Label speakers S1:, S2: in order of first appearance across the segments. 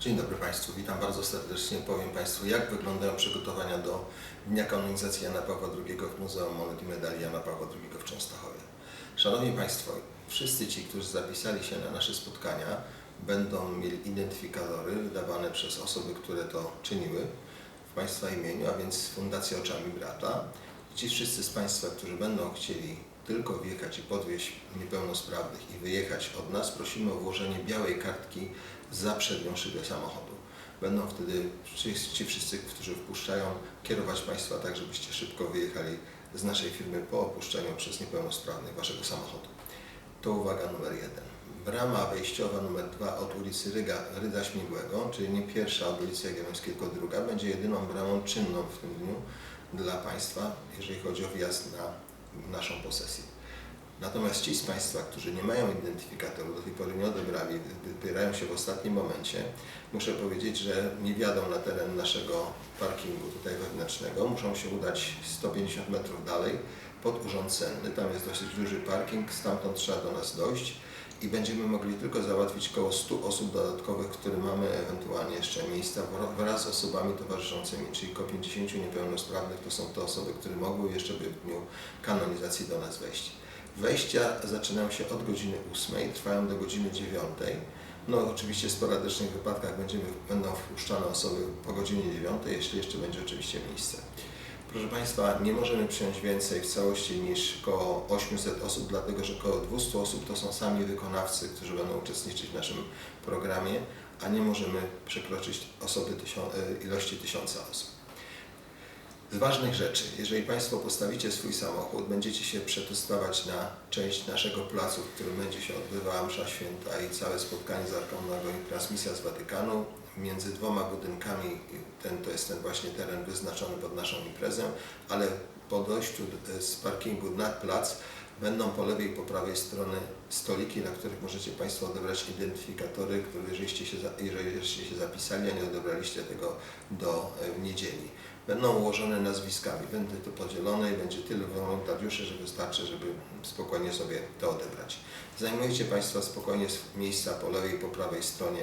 S1: Dzień dobry Państwu, witam bardzo serdecznie. Powiem Państwu, jak wyglądają przygotowania do Dnia Kanonizacji Jana Pawła II w Muzeum Monet i Medali Jana Pawła II w Częstochowie. Szanowni Państwo, wszyscy ci, którzy zapisali się na nasze spotkania, będą mieli identyfikatory wydawane przez osoby, które to czyniły w Państwa imieniu, a więc Fundacja Oczami Brata. Ci wszyscy z Państwa, którzy będą chcieli tylko wjechać i podwieźć niepełnosprawnych i wyjechać od nas, prosimy o włożenie białej kartki za przednią szybę samochodu. Będą wtedy ci, wszyscy, którzy wpuszczają, kierować Państwa tak, żebyście szybko wyjechali z naszej firmy po opuszczeniu przez niepełnosprawnych Waszego samochodu. To uwaga numer jeden. Brama wejściowa numer dwa od ulicy Ryga, Rydza Śmigłego, czyli nie pierwsza od ulicy Jagiellońskiego, tylko druga, będzie jedyną bramą czynną w tym dniu dla Państwa, jeżeli chodzi o wjazd na naszą posesję. Natomiast ci z Państwa, którzy nie mają identyfikatoru, do tej pory nie odebrali, wybierają się w ostatnim momencie, muszę powiedzieć, że nie wjadą na teren naszego parkingu tutaj wewnętrznego, muszą się udać 150 metrów dalej pod Urząd Cenny. Tam jest dosyć duży parking, stamtąd trzeba do nas dojść i będziemy mogli tylko załatwić około 100 osób dodatkowych, które mamy ewentualnie jeszcze miejsca wraz z osobami towarzyszącymi, czyli około 50 niepełnosprawnych to są te osoby, które mogły jeszcze by w dniu kanonizacji do nas wejść. Wejścia zaczynają się od godziny 8, trwają do godziny 9. No oczywiście w sporadycznych wypadkach będziemy, będą wpuszczane osoby po godzinie 9, jeśli jeszcze będzie oczywiście miejsce. Proszę Państwa, nie możemy przyjąć więcej w całości niż około 800 osób, dlatego że około 200 osób to są sami wykonawcy, którzy będą uczestniczyć w naszym programie, a nie możemy przekroczyć osoby e, ilości tysiąca osób. Z ważnych rzeczy, jeżeli Państwo postawicie swój samochód, będziecie się przetestować na część naszego placu, w którym będzie się odbywała msza święta i całe spotkanie z Arką Nogą i transmisja z Watykanu. Między dwoma budynkami, ten to jest ten właśnie teren wyznaczony pod naszą imprezę, ale po dojściu z parkingu na plac będą po lewej i po prawej strony stoliki, na których możecie Państwo odebrać identyfikatory, które żeście się, za- jeżeli żeście się zapisali, a nie odebraliście tego do e, niedzieli będą ułożone nazwiskami. Będzie to podzielone i będzie tylu wolontariuszy, że wystarczy, żeby spokojnie sobie to odebrać. Zajmujecie Państwo spokojnie miejsca po lewej i po prawej stronie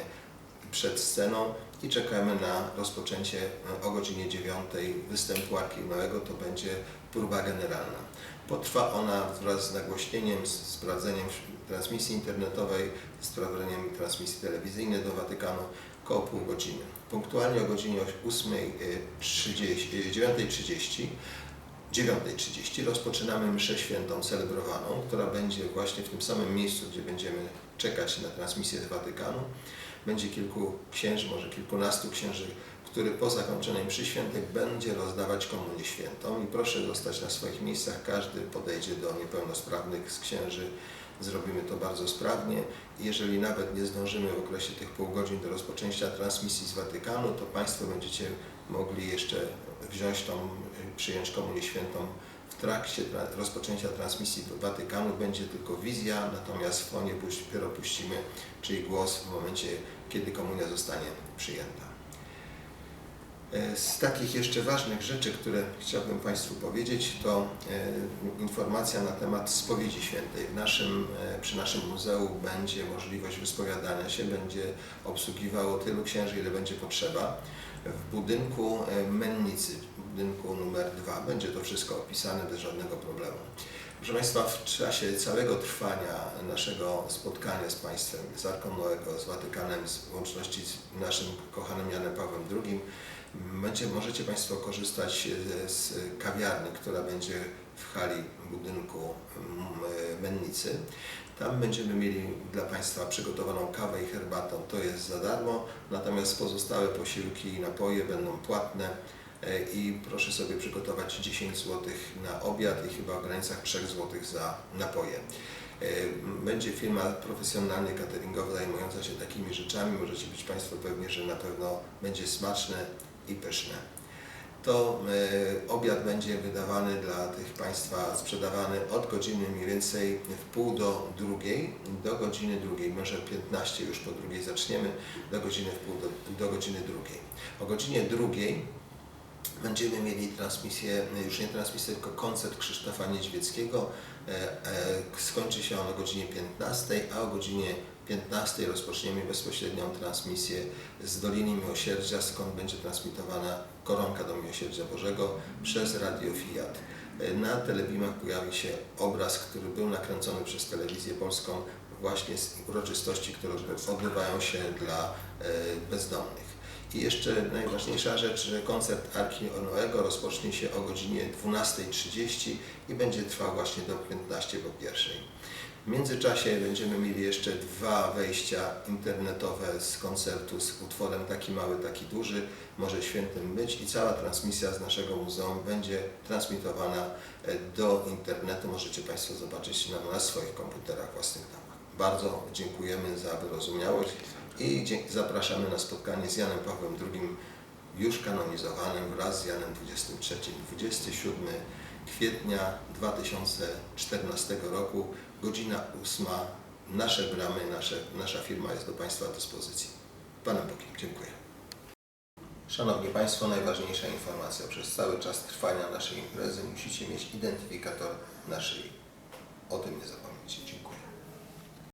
S1: przed sceną i czekamy na rozpoczęcie e, o godzinie 9 występu Arki Małego. To będzie próba generalna. Potrwa ona wraz z nagłośnieniem, z sprawdzeniem transmisji internetowej, sprawdzeniem transmisji telewizyjnej do Watykanu około pół godziny. Punktualnie o godzinie 8.30, 9.30 9.30 rozpoczynamy mszę świętą celebrowaną, która będzie właśnie w tym samym miejscu, gdzie będziemy czekać na transmisję z Watykanu. Będzie kilku księży, może kilkunastu księży, który po zakończonej mszy świętej będzie rozdawać komunię świętą. I proszę zostać na swoich miejscach, każdy podejdzie do niepełnosprawnych z księży, zrobimy to bardzo sprawnie. Jeżeli nawet nie zdążymy w okresie tych pół godzin do rozpoczęcia transmisji z Watykanu, to Państwo będziecie mogli jeszcze wziąć tą, przyjąć komunię świętą w trakcie tra- rozpoczęcia transmisji do Watykanu. Będzie tylko wizja, natomiast w fonie dopiero puścimy, czyli głos w momencie, kiedy komunia zostanie przyjęta. E, Z takich jeszcze ważnych rzeczy, które chciałbym Państwu powiedzieć, to e, informacja na temat spowiedzi świętej. W naszym, e, przy naszym muzeum będzie możliwość wyspowiadania się, będzie obsługiwało tylu księży, ile będzie potrzeba. W budynku Mennicy, budynku numer dwa, będzie to wszystko opisane bez żadnego problemu. Proszę Państwa, w czasie całego trwania naszego spotkania z Państwem, z Arką Noego, z Watykanem, z łączności z naszym kochanym Janem Pawłem II, będzie, możecie Państwo korzystać e, z kawiarni, która będzie w hali budynku e, Mennicy. Tam będziemy mieli dla Państwa przygotowaną kawę i herbatę, to jest za darmo, natomiast pozostałe posiłki i napoje będą płatne i proszę sobie przygotować 10 zł na obiad i chyba w granicach 3 zł za napoje. E, Będzie firma profesjonalnie cateringowa zajmująca się takimi rzeczami. Możecie być Państwo pewni, że na pewno będzie smaczne i pyszne. To e, obiad będzie wydawany dla tych Państwa, sprzedawany od godziny mniej więcej w pół do drugiej, do godziny drugiej, może 15 już po drugiej zaczniemy, do godziny w pół do, do godziny drugiej. O godzinie drugiej będziemy mieli transmisję, już nie transmisję, tylko koncert Krzysztofa Niedźwieckiego. E, e, Skończy się on o godzinie 15, a o godzinie 15 rozpoczniemy bezpośrednią transmisję z Doliny Miłosierdzia, skąd będzie transmitowana koronka do Miłosierdzia Bożego przez Radio Fiat. Na telebimach pojawi się obraz, który był nakręcony przez Telewizję Polską właśnie z uroczystości, które odbywają się dla e, bezdomnych. I jeszcze najważniejsza rzecz, że koncert Arki Noego rozpocznie się o godzinie 12.30 i będzie trwał właśnie do 15 po pierwszej. W międzyczasie będziemy mieli jeszcze dwa wejścia internetowe z koncertu z utworem Taki Mały, Taki Duży, Może Świętym Być i cała transmisja z naszego muzeum będzie transmitowana e, do internetu. Możecie Państwo zobaczyć na, na swoich komputerach własnych. Bardzo dziękujemy za wyrozumiałość i zapraszamy na spotkanie z Janem Pawłem II, już kanonizowanym wraz z Janem XXIII. 27 kwietnia 2014 roku, godzina 8. Nasze bramy, nasze, nasza firma jest do Państwa dyspozycji. Panem Bogiem, dziękuję. Szanowni Państwo, najważniejsza informacja. Przez cały czas trwania naszej imprezy musicie mieć identyfikator naszej. O tym nie zapomnijcie. Dziękuję.